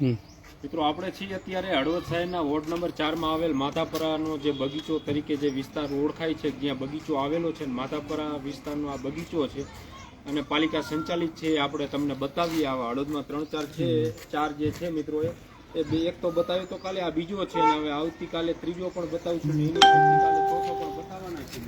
મિત્રો આપણે છીએ અત્યારે હળવદ શહેરના વોર્ડ નંબર ચારમાં આવેલ માધાપરાનો જે બગીચો તરીકે જે વિસ્તાર ઓળખાય છે જ્યાં બગીચો આવેલો છે માધાપરા વિસ્તારનો આ બગીચો છે અને પાલિકા સંચાલિત છે આપણે તમને બતાવીએ. આવા હળવદમાં ત્રણ ચાર છે ચાર જે છે મિત્રો એ બે એક તો બતાવ્યો તો કાલે આ બીજો છે અને હવે આવતીકાલે ત્રીજો પણ બતાવું છું. ને આવતીકાલે ચોથો પણ બતાવવાના છે.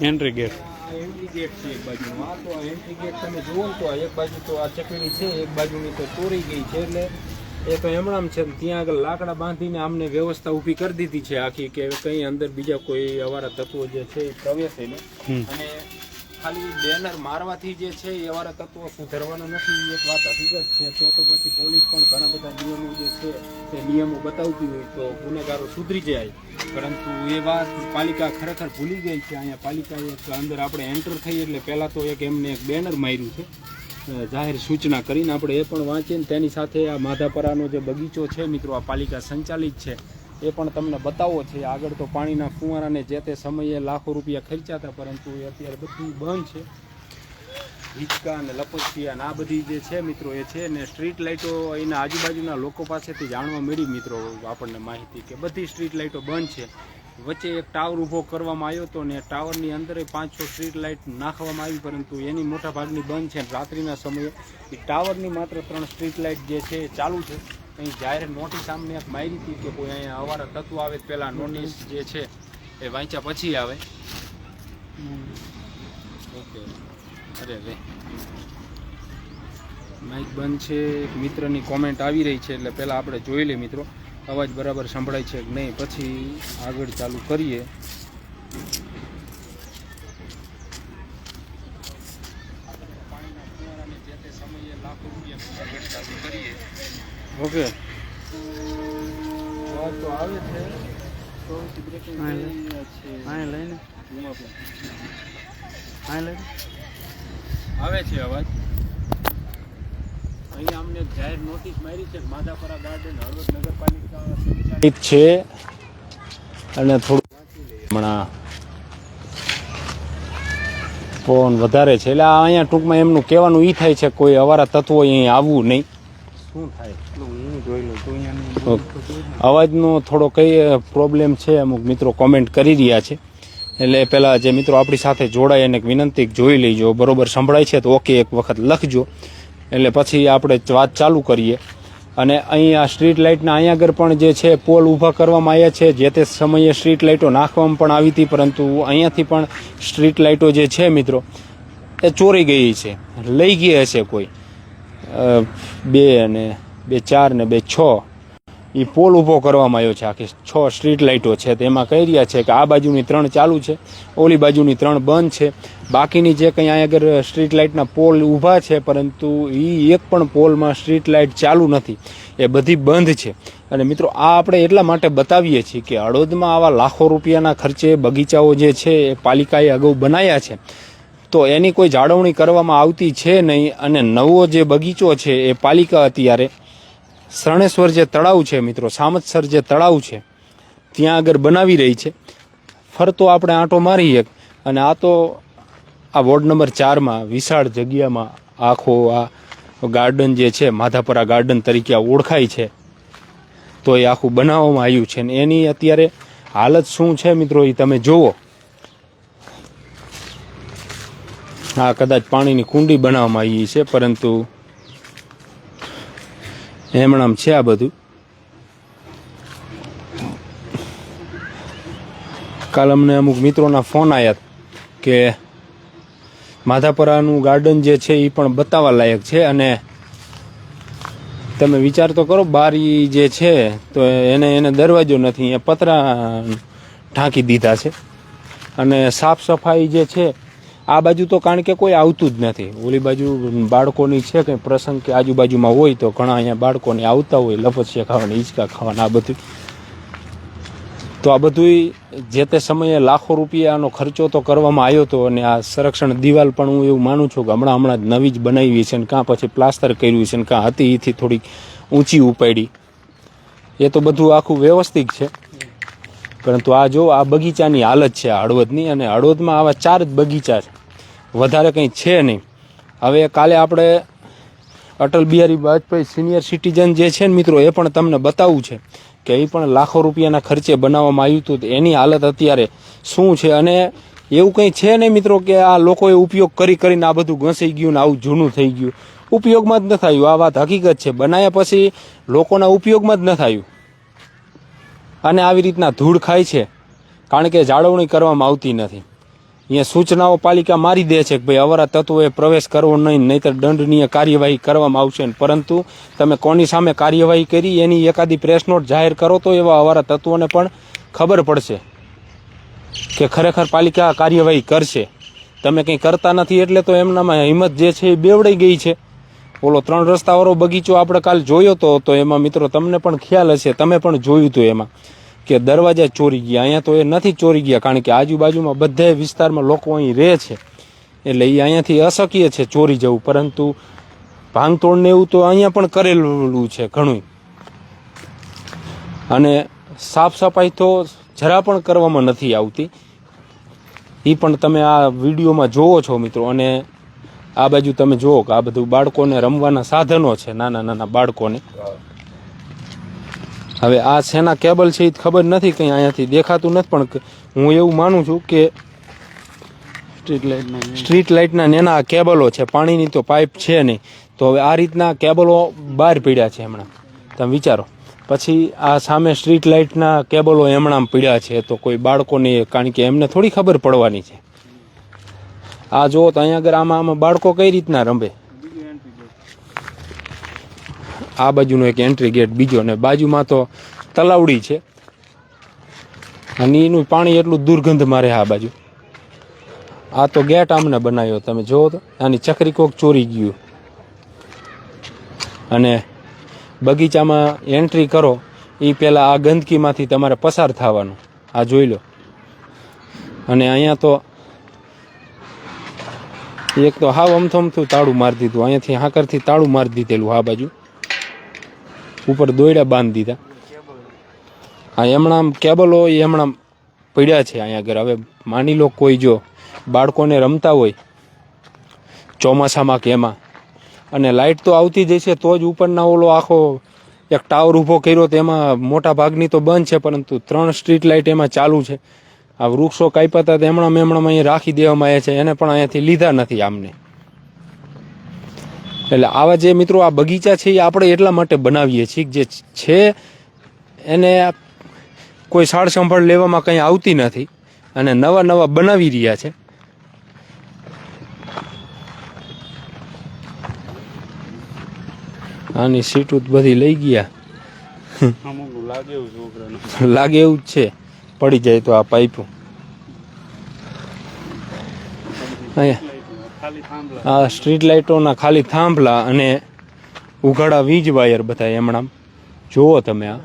એન્ટ્રી ગેટ આ એન્ટ્રી ગેટ છે એક બાજુ આ તો આ એન્ટ્રી ગેટ તમે જુઓ તો એક બાજુ તો આ ચકડી છે એક બાજુની તો ચોરી ગઈ છે એટલે એ તો એમણામ છે ત્યાં આગળ લાકડા બાંધીને આમને વ્યવસ્થા ઊભી કરી દીધી છે આખી કે કઈ અંદર બીજા કોઈ અવારા તત્વો જે છે એ પ્રવેશે નહીં. અને ખાલી બેનર મારવાથી જે છે એ અવારા તત્વો સુધરવાના નથી એક વાત હકીકત છે. તો તો પછી પોલીસ પણ ઘણા બધા નિયમો જે છે તે નિયમો બતાવતી હોય તો ગુનેગારો સુધરી જાય. પરંતુ એ વાત પાલિકા ખરેખર ભૂલી ગઈ છે. અહીંયા પાલિકાએ અંદર આપણે એન્ટર થઈ એટલે પહેલાં તો એક એમને એક બેનર માર્યું છે. જાહેર સૂચના કરીને આપણે એ પણ વાંચીએ ને તેની સાથે આ માધાપરાનો જે બગીચો છે, મિત્રો, આ પાલિકા સંચાલિત છે, એ પણ તમને બતાવો છે. આગળ તો પાણીના ફુવારાને જે તે સમયે લાખો રૂપિયા ખર્ચ્યા હતા, પરંતુ એ અત્યારે બધું બંધ છે. હિચકા અને લપસિયા આ બધી જે છે, મિત્રો, એ છે ને સ્ટ્રીટ લાઇટો અહીંના આજુબાજુના લોકો પાસેથી જાણવા મળી, મિત્રો, આપણને માહિતી કે બધી સ્ટ્રીટ લાઇટો બંધ છે. વચ્ચે એક ટાવર ઊભો કરવામાં આવ્યો હતો ને ટાવરની અંદર પાંચ છ સ્ટ્રીટ લાઇટ નાખવામાં આવી, પરંતુ એની મોટા ભાગની બંધ છે. રાત્રિના સમયે એ ટાવરની માત્ર ત્રણ સ્ટ્રીટ લાઇટ જે છે ચાલુ છે. અહીં જાહેર નોટિસ સામે એક મારી હતી કે કોઈ અહીંયા અવારા તત્વો આવે પહેલાં નોટિસ જે છે એ વાંચ્યા પછી આવે. ઓકે. અરે રે માઇક બંધ છે. મિત્રની કોમેન્ટ આવી રહી છે, એટલે પહેલાં આપણે જોઈ લઈએ મિત્રો. અવાજ બરાબર સંભળાય છે કે નહીં? પછી આગળ ચાલુ કરીએ. ઓકે તો આવે છે. તો. લઈને આવે છે અવાજ? અહીંયા અમને જાહેર નોટિસ મારી છે માધાપરા ગાર્ડન હળવદ નગરપાલિકા છે. અને થોડું હમણાં પવન વધારે છે. એટલે આ અહીંયા ટૂંકમાં એમનું કહેવાનું એ થાય છે કોઈ અવારા તત્વો અહીં આવવું નહીં. શું થાય? હું જોઈ લઉં તું અહીંયા ઓકે. અવાજનો થોડો કઈ પ્રોબ્લેમ છે? અમુક મિત્રો કોમેન્ટ કરી રહ્યા છે. એટલે પહેલાં જે મિત્રો આપણી સાથે જોડાય એને એક વિનંતી જોઈ લેજો. બરોબર સંભળાય છે તો ઓકે એક વખત લખજો. એટલે પછી આપણે વાત ચાલુ કરીએ. અને અહીં આ સ્ટ્રીટ લાઇટના અહીંયા આગળ પણ જે છે, પોલ ઊભા કરવામાં આવ્યા છે, જે તે સમયે સ્ટ્રીટ લાઇટો નાખવામાં પણ આવી હતી, પરંતુ અહીંયાથી પણ સ્ટ્રીટ લાઇટો જે છે મિત્રો, એ ચોરી ગઈ છે. લઈ ગઈ હશે કોઈ. બે અને બે ચાર ને બે છ. એ પોલ ઊભો કરવામાં આવ્યો છે. આખી છ સ્ટ્રીટ લાઇટો છે. તેમાં કહી રહ્યા છે કે આ બાજુની ત્રણ ચાલુ છે. ઓલી બાજુની ત્રણ બંધ છે. બાકીની જે કંઈ અહીંયા આગળ સ્ટ્રીટ લાઇટના પોલ ઊભા છે, પરંતુ એ એક પણ પોલમાં સ્ટ્રીટ લાઇટ ચાલુ નથી. એ બધી બંધ છે. અને મિત્રો, આ આપણે એટલા માટે બતાવીએ છીએ કે હળવદમાં આવા લાખો રૂપિયાના ખર્ચે બગીચાઓ જે છે, એ પાલિકાએ અગાઉ બનાવ્યા છે. તો એની કોઈ જાળવણી કરવામાં આવતી છે નહીં. અને નવો જે બગીચો છે, એ પાલિકા અત્યારે શરણેશ્વર જે તળાવ છે મિત્રો, સામતસર જે તળાવ છે, ત્યાં આગળ બનાવી રહી છે. ફરતો આપણે આંટો મારીએ અને આ તો આ વોર્ડ નંબર ચારમાં વિશાળ જગ્યામાં આખો આ ગાર્ડન જે છે, માધાપરા ગાર્ડન તરીકે ઓળખાય છે. તો એ આખું બનાવવામાં આવ્યું છે ને એની અત્યારે હાલત શું છે મિત્રો એ તમે જુઓ આ કદાચ પાણીની કુંડી બનાવવામાં આવી છે, પરંતુ એમણામ છે આ બધું. કાલ અમને અમુક મિત્રોના ફોન આવ્યા કે માધાપરાનું ગાર્ડન જે છે એ પણ બતાવવા લાયક છે અને તમે વિચાર તો કરો બારી જે છે તો એને એને દરવાજો નથી, એ પતરા ઢાંકી દીધા છે. અને સાફ સફાઈ જે છે આ બાજુ તો કારણ કે કોઈ આવતું જ નથી. ઓલી બાજુ બાળકોની છે કે પ્રસંગ કે આજુબાજુમાં હોય તો ઘણા અહીંયા બાળકોને આવતા હોય લપસિયા ખાવાના, હિંચકા ખાવાના, આ બધું તો આ બધું જે તે સમયે લાખો રૂપિયાનો ખર્ચો તો કરવામાં આવ્યો હતો અને આ સંરક્ષણ દિવાલ પણ હું એવું માનું છું કે હમણાં હમણાં જ નવી જ બનાવી છે ને કાં પછી પ્લાસ્ટર કર્યું છે ને કાં હતી એથી થોડીક ઊંચી ઉપાડી. એ તો બધું આખું વ્યવસ્થિત છે. પરંતુ આ જો, આ બગીચાની હાલત છે આ હળવદની અને હળવદમાં આવા ચાર જ બગીચા છે. વધારે કંઈ છે નહીં. હવે કાલે આપણે અટલ બિહારી વાજપેયી સિનિયર સિટીઝન જે છે ને મિત્રો, એ પણ તમને બતાવવું છે કે એ પણ લાખો રૂપિયાના ખર્ચે બનાવવામાં આવ્યું હતું. એની હાલત અત્યારે શું છે? અને એવું કંઈ છે નહીં મિત્રો કે આ લોકોએ ઉપયોગ કરી કરીને આ બધું ઘસાઈ ગયું ને આવું જૂનું થઈ ગયું. ઉપયોગમાં જ ન થયું. આ વાત હકીકત છે. બનાવ્યા પછી લોકોના ઉપયોગમાં જ ન થયું. અને આવી રીતના ધૂળ ખાય છે, કારણ કે જાળવણી કરવામાં આવતી નથી. અહીંયા સૂચનાઓ પાલિકા મારી દે છે કે ભાઈ અવરા તત્વોએ પ્રવેશ કરવો નહીં, નહીતર દંડનીય કાર્યવાહી કરવામાં આવશે પરંતુ તમે કોની સામે કાર્યવાહી કરી, એની એકાદી પ્રેસ નોટ જાહેર કરો તો એવા અવારા તત્વોને પણ ખબર પડશે કે ખરેખર પાલિકા કાર્યવાહી કરશે. તમે કંઈ કરતા નથી એટલે તો એમનામાં હિંમત જે છે એ બેવડાઈ ગઈ છે. ઓલો ત્રણ રસ્તાવાળો બગીચો આપણે કાલ જોયો તો તો એમાં મિત્રો તમને પણ ખ્યાલ હશે, તમે પણ જોયું હતું એમાં, કે દરવાજા ચોરી ગયા. અહીંયા તો એ નથી ચોરી ગયા, કારણ કે આજુબાજુમાં બધા વિસ્તારમાં લોકો અહીં રહે છે. એટલે એ અહીંયાથી અશક્ય છે ચોરી જવું, પરંતુ ભાંગતોડને એવું તો અહીંયા પણ કરેલું છે ઘણું અને સાફ સફાઈ તો જરા પણ કરવામાં નથી આવતી. એ પણ તમે આ વિડીયોમાં જોવો છો મિત્રો, અને આ બાજુ તમે જુઓ કે આ બધું બાળકોને રમવાના સાધનો છે નાના નાના બાળકોને. હવે આ શેના કેબલ છે એ ખબર નથી કંઈ અહીંયાથી દેખાતું નથી પણ હું એવું માનું છું કે સ્ટ્રીટ લાઇટના નેના કેબલો છે પાણીની તો પાઇપ છે નહીં. તો હવે આ રીતના કેબલો બહાર પીડ્યા છે હમણાં. તમે વિચારો. પછી આ સામે સ્ટ્રીટ લાઇટના કેબલો હમણાં પીડ્યા છે તો કોઈ બાળકોને કારણ કે એમને થોડી ખબર પડવાની છે. આ જુઓ તો અહીંયા આગળ આમાં આમાં બાળકો કઈ રીતના રમે? આ બાજુનો એક એન્ટ્રી ગેટ બીજો ને બાજુમાં તો તલાવડી છે. અને એનું પાણી એટલું દુર્ગંધ મારે આ બાજુ. આ તો ગેટ આમને બનાવ્યો, તમે જુઓ તો. આની ચકરી કોક ચોરી ગયું. અને બગીચામાં એન્ટ્રી કરો એ પહેલાં આ ગંદકીમાંથી તમારે પસાર થવાનું. આ જોઈ લો. અને અહીંયા તો એક તો હાવ અમથમથું તાળું મારી દીધું. અહીંયાથી હાંકરથી તાળું મારી દીધેલું આ બાજુ. ઉપર દોયડા બાંધી દીધા. હા, એમણામ કેબલો એ એમણામ પડ્યા છે અહીંયા આગળ. હવે માની લો કોઈ જો બાળકોને રમતા હોય, ચોમાસામાં કે એમાં, અને લાઇટ તો આવતી જ છે તો જ ઉપરના ઓલો આખો એક ટાવર ઊભો કર્યો તો એમાં મોટા ભાગની તો બંધ છે, પરંતુ ત્રણ સ્ટ્રીટ લાઇટ એમાં ચાલુ છે. આ વૃક્ષો કાપ્યા હતા તો મેમણામાં અહીં રાખી દેવામાં આવ્યા છે એને પણ અહીંયાથી લીધા નથી આમને. એટલે આવા જે મિત્રો આ બગીચા છે એ આપણે એટલા માટે બનાવીએ છીએ જે છે એને કોઈ સાળ સંભાળ લેવામાં કંઈ આવતી નથી અને નવા નવા બનાવી રહ્યા છે. આની સીટ બધી લઈ ગયા. લાગે એવું લાગે એવું જ છે. પડી જાય તો આ પાઇપ. આ સ્ટ્રીટ લાઇટોના ખાલી થાંભલા અને ઉઘાડા વીજ વાયર બધા એમણામ જુઓ તમે આ.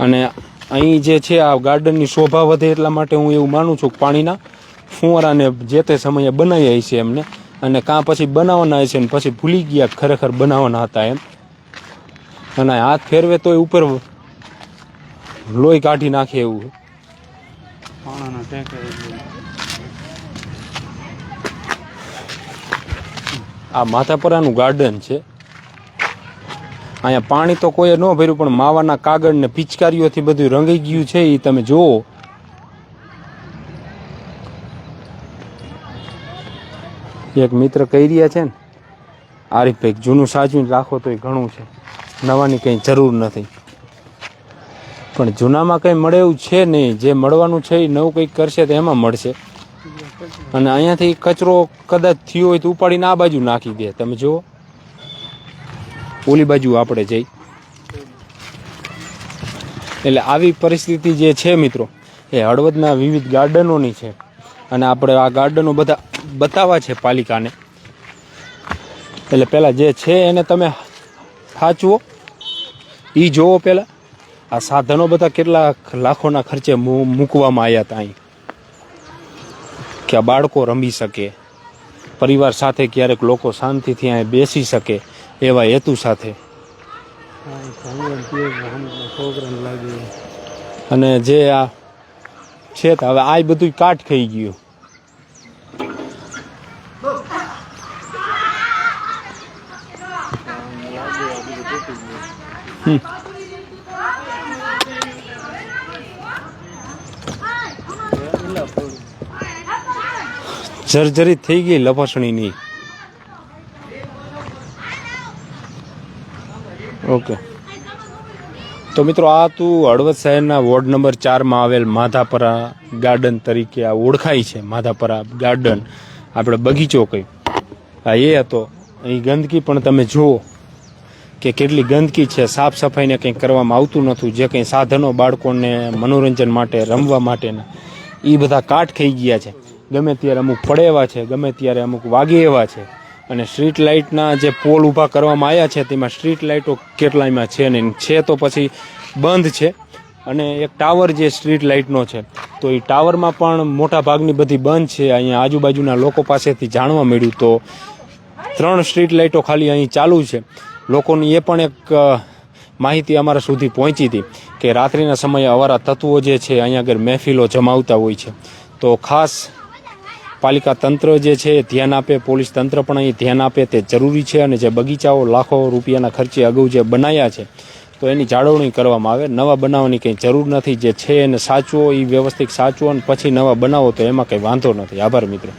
અને અહીં જે છે આ ગાર્ડનની શોભા વધે એટલા માટે હું એવું માનું છું પાણીના ફુવારાને જે તે સમયે બનાવ્યા છે એમને. અને કાં પછી બનાવવાના હશે ને પછી ભૂલી ગયા ખરેખર બનાવવાના હતા એમ. અને હાથ ફેરવે તોય ઉપર લોહી કાઢી નાખે એવું પાણાના ટેકે આ માથાપરાનું ગાર્ડન છે. અહીંયા પાણી તો કોઈએ ન ભર્યું પણ માવાના કાગળ ને પિચકારીઓથી બધું રંગાઈ ગયું છે એ તમે જુઓ. એક મિત્ર કહી રહ્યા છે ને આરીફભાઈ જૂનું સાચવીને રાખો તો એ ઘણું છે. નવાની કંઈ જરૂર નથી. પણ જૂનામાં કંઈ મળે એવું છે નહીં. જે મળવાનું છે એ નવું કંઈક કરશે તો એમાં મળશે. અને અહીંયાથી કચરો કદાચ થયો હોય તો ઉપાડીને આ બાજુ નાખી દે. તમે જુઓ. ઓલી બાજુ આપણે જઈ. એટલે આવી પરિસ્થિતિ જે છે મિત્રો, એ હળવદના વિવિધ ગાર્ડનોની છે. અને આપણે આ ગાર્ડનો બધા બતાવવા છે પાલિકાને. એટલે પહેલાં જે છે એને તમે સાચવો એ જોવો પહેલાં આ સાધનો બધા કેટલા લાખોના ખર્ચે મૂકવામાં આવ્યા હતા અહીં કે આ બાળકો રમી શકે પરિવાર સાથે ક્યારેક લોકો શાંતિથી અહીં બેસી શકે, એવા હેતુ સાથે. અને જે આ છે હવે આ બધું કાટ ખાઈ ગયું હમ. જર્જરિત થઈ ગઈ લપસણીની ઓકે. તો મિત્રો આ તું હળવદ શહેરના વોર્ડ નંબર ચારમાં આવેલ માધાપરા ગાર્ડન તરીકે આ ઓળખાય છે, માધાપરા ગાર્ડન. આપણે બગીચો કહી આ એ હતો. અહીં ગંદકી પણ તમે જુઓ કે કેટલી ગંદકી છે. સાફ સફાઈને કંઈ કરવામાં આવતું નથી જે કંઈ સાધનો બાળકોને મનોરંજન માટે, રમવા માટેના એ બધા કાટ ખાઈ ગયા છે. ગમે ત્યારે અમુક પડે એવા છે, ગમે ત્યારે અમુક વાગે એવા છે. અને સ્ટ્રીટ લાઇટના જે પોલ ઊભા કરવામાં આવ્યા છે, તેમાં સ્ટ્રીટ લાઇટો કેટલાયમાં છે નહીં. છે તો પછી બંધ છે. અને એક ટાવર જે સ્ટ્રીટ લાઇટનો છે, તો એ ટાવરમાં પણ મોટા ભાગની બધી બંધ છે. અહીંયા આજુબાજુના લોકો પાસેથી જાણવા મળ્યું તો ત્રણ સ્ટ્રીટ લાઇટો ખાલી અહીં ચાલુ છે. લોકોની એ પણ એક માહિતી અમારા સુધી પહોંચી હતી કે રાત્રિના સમયે અવારા તત્વો જે છે, અહીંયા આગળ મહેફિલો જમાવતા હોય છે. તો ખાસ પાલિકા તંત્ર જે છે ધ્યાન આપે, પોલીસ તંત્ર પણ અહીં ધ્યાન આપે, તે જરૂરી છે અને જે બગીચાઓ લાખો રૂપિયાના ખર્ચે અગાઉ જે બનાવ્યા છે, તો એની જાળવણી કરવામાં આવે. નવા બનાવવાની કંઈ જરૂર નથી. જે છે એને સાચવો એ વ્યવસ્થિત સાચવો અને પછી નવા બનાવો, તો એમાં કંઈ વાંધો નથી. આભાર, મિત્રો.